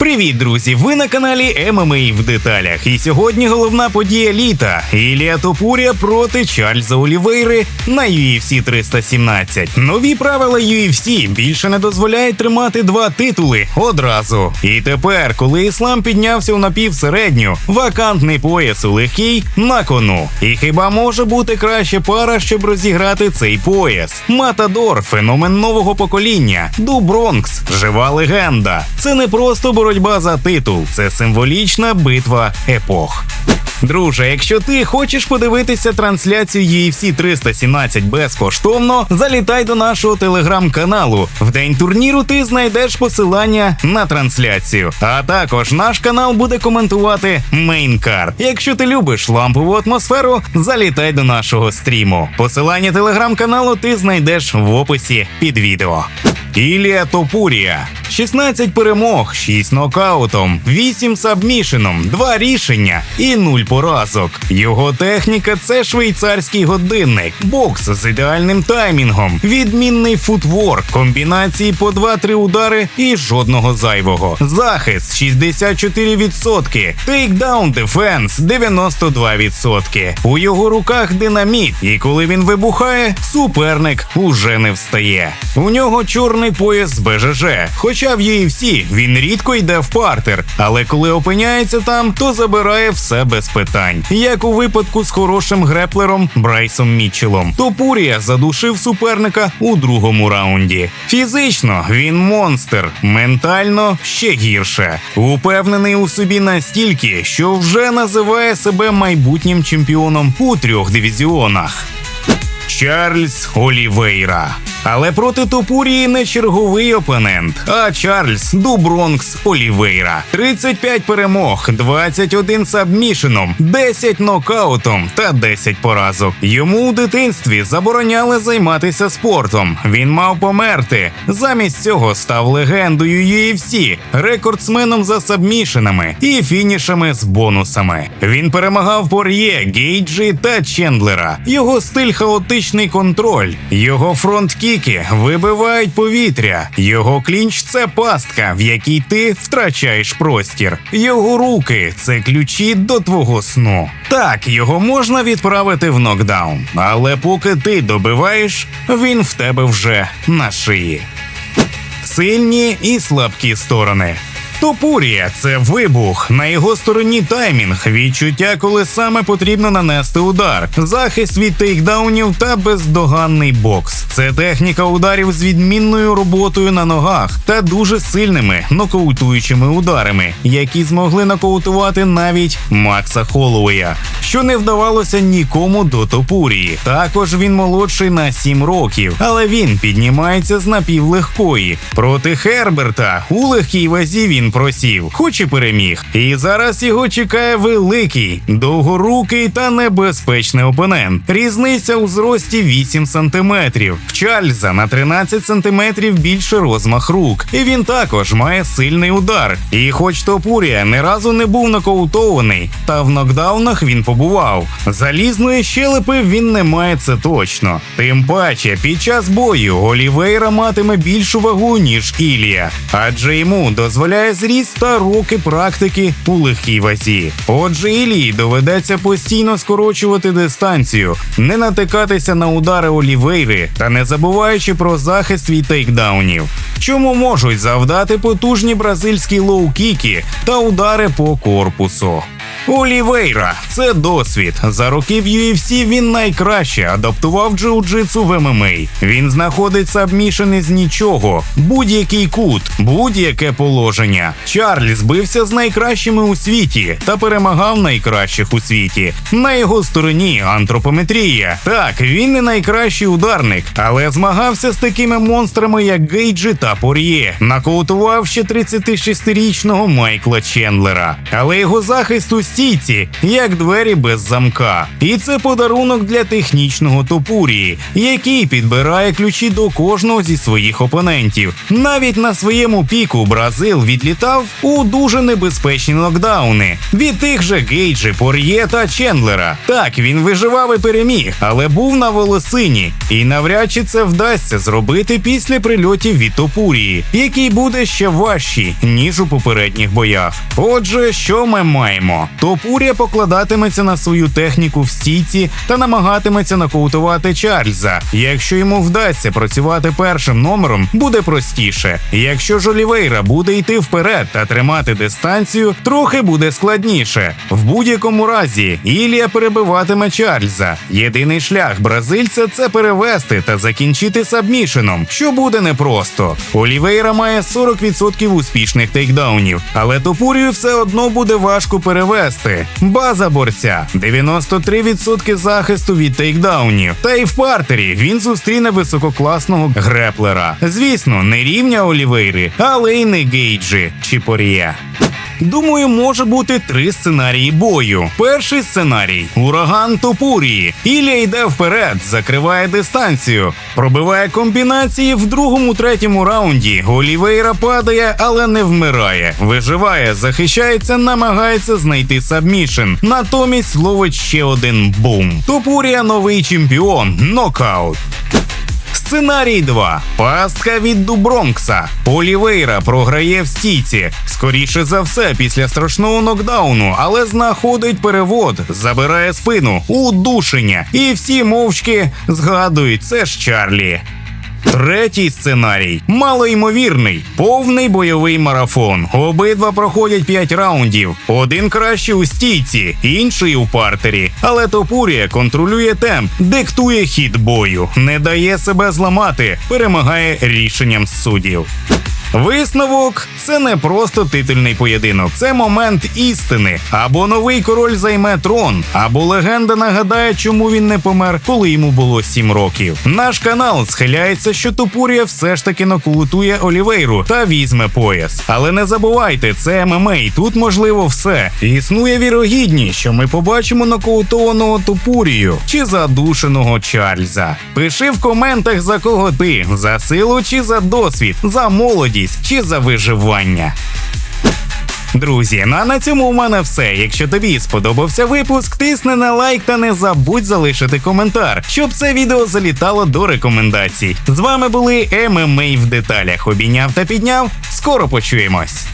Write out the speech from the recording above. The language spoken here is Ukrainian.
Привіт, друзі! Ви на каналі ММА в деталях. І сьогодні головна подія літа. Ілія Топуря проти Чарльза Олівейри на UFC 317. Нові правила UFC більше не дозволяють тримати два титули одразу. І тепер, коли іслам піднявся у напівсередню, вакантний пояс у легкий на кону. І хіба може бути краща пара, щоб розіграти цей пояс? Матадор, феномен нового покоління, Ду Бронкс, жива легенда. Це не просто боротьба за титул, це символічна битва епох. Друже, якщо ти хочеш подивитися трансляцію UFC 317 безкоштовно, залітай до нашого телеграм-каналу. В день турніру ти знайдеш посилання на трансляцію. А також наш канал буде коментувати мейнкарт. Якщо ти любиш лампову атмосферу, залітай до нашого стріму. Посилання телеграм-каналу ти знайдеш в описі під відео. Ілія Топурія. 16 перемог, 6 нокаутом, 8 сабмішеном, 2 рішення і 0 поразок. Його техніка це швейцарський годинник, бокс з ідеальним таймінгом, відмінний футворк, комбінації по 2-3 удари і жодного зайвого. Захист 64%, тейкдаун дефенс 92%. У його руках динаміт, і коли він вибухає, суперник уже не встає. У нього чорний пояс з БЖЖ. Хоча в UFC він рідко йде в партер, але коли опиняється там, то забирає все без питань. Як у випадку з хорошим греплером Брайсом Мітчелом. Топурія задушив суперника у другому раунді. Фізично він монстр, ментально ще гірше. Упевнений у собі настільки, що вже називає себе майбутнім чемпіоном у трьох дивізіонах. Чарльз Олівейра. Але проти Топурії не черговий опонент, а Чарльз Дубронкс Олівейра. 35 перемог, 21 сабмішеном, 10 нокаутом та 10 поразок. Йому у дитинстві забороняли займатися спортом. Він мав померти. Замість цього став легендою UFC, рекордсменом за сабмішенами і фінішами з бонусами. Він перемагав Пор'є, Гейджі та Чендлера. Його стиль хаотичний контроль, його фронт-кіки вибивають повітря. Його клінч це пастка, в якій ти втрачаєш простір. Його руки це ключі до твого сну. Так, його можна відправити в нокдаун, але поки ти добиваєш, він в тебе вже на шиї. Сильні і слабкі сторони. Топурія це вибух. На його стороні таймінг, відчуття, коли саме потрібно нанести удар, захист від тейкдаунів та бездоганний бокс. Це техніка ударів з відмінною роботою на ногах та дуже сильними нокаутуючими ударами, які змогли нокаутувати навіть Макса Холлоуея, що не вдавалося нікому до Топурії. Також він молодший на 7 років, але він піднімається з напівлегкої. Проти Херберта у легкій вазі він просів, хоч і переміг. І зараз його чекає великий, довгорукий та небезпечний опонент. Різниця у зрості 8 сантиметрів. В Чарльза на 13 сантиметрів більше розмах рук, і він також має сильний удар. І хоч Топурія не разу не був нокаутований, та в нокдаунах він побував. Залізної щелепи він не має це точно. Тим паче, під час бою Олівейра матиме більшу вагу, ніж Ілія, адже йому дозволяє зріст та роки практики у легкій вазі. Отже, Ілії доведеться постійно скорочувати дистанцію, не натикатися на удари Олівейри та не забуваючи про захист від тейкдаунів. Чому можуть завдати потужні бразильські лоу-кіки та удари по корпусу. Олівейра це досвід. За роки в UFC він найкраще адаптував джиу-джитсу в ММА. Він знаходить сабмішени з нічого, будь-який кут, будь-яке положення. Чарльз бився з найкращими у світі та перемагав найкращих у світі. На його стороні антропометрія. Так, він не найкращий ударник, але змагався з такими монстрами, як Гейджі та Пор'є. Накоутував ще 36-річного Майкла Чендлера. Але його захист у стійці, як двері без замка. І це подарунок для технічного топурії, який підбирає ключі до кожного зі своїх опонентів. Навіть на своєму піку Бразил відлітав у дуже небезпечні нокдауни від тих же Гейджі, Пор'є та Чендлера. Так він виживав і переміг, але був на волосині, і навряд чи це вдасться зробити після прильотів від Топурії, який буде ще важчий, ніж у попередніх боях. Отже, що ми маємо? Топурія покладатиметься на свою техніку в стійці та намагатиметься нокаутувати Чарльза. Якщо йому вдасться працювати першим номером, буде простіше. Якщо ж Олівейра буде йти вперед та тримати дистанцію, трохи буде складніше. В будь-якому разі Ілія перебиватиме Чарльза. Єдиний шлях бразильця це перевести та закінчити сабмішеном, що буде непросто. Олівейра має 40% успішних тейкдаунів, але Топурію все одно буде важко перевести. База борця 93% захисту від тейкдаунів. Та й в партері він зустріне висококласного греплера. Звісно, не рівня Олівейри, але й не Гейджі чи Порія. Думаю, може бути три сценарії бою. Перший сценарій ураган Топурії. Ілля йде вперед, закриває дистанцію, пробиває комбінації в другому, третьому раунді. Олівейра падає, але не вмирає. Виживає, захищається, намагається знайти сабмішн. Натомість ловить ще один бум. Топурія новий чемпіон. Нокаут. Сценарій 2. Пастка від Дубронкса. Олівейра програє в стійці. Скоріше за все, після страшного нокдауну, але знаходить перевод, забирає спину, удушення. І всі мовчки згадують, це ж Чарлі. Третій сценарій малоймовірний, повний бойовий марафон. Обидва проходять 5 раундів. Один краще у стійці, інший у партері. Але Топурія контролює темп, диктує хід бою, не дає себе зламати, перемагає рішенням суддів. Висновок це не просто титульний поєдинок, це момент істини. Або новий король займе трон, або легенда нагадає, чому він не помер, коли йому було 7 років. Наш канал схиляється, що Топурія все ж таки нокаутує Олівейру та візьме пояс. Але не забувайте, це ММА, тут можливо все. Існує вірогідність, що ми побачимо нокаутованого Топурію чи задушеного Чарльза. Пиши в коментах за кого ти за силу чи за досвід, за молодість чи за виживання. Друзі, ну а на цьому у мене все. Якщо тобі сподобався випуск, тисни на лайк та не забудь залишити коментар, щоб це відео залітало до рекомендацій. З вами були ММА в деталях. Обійняв та підняв. Скоро почуємось.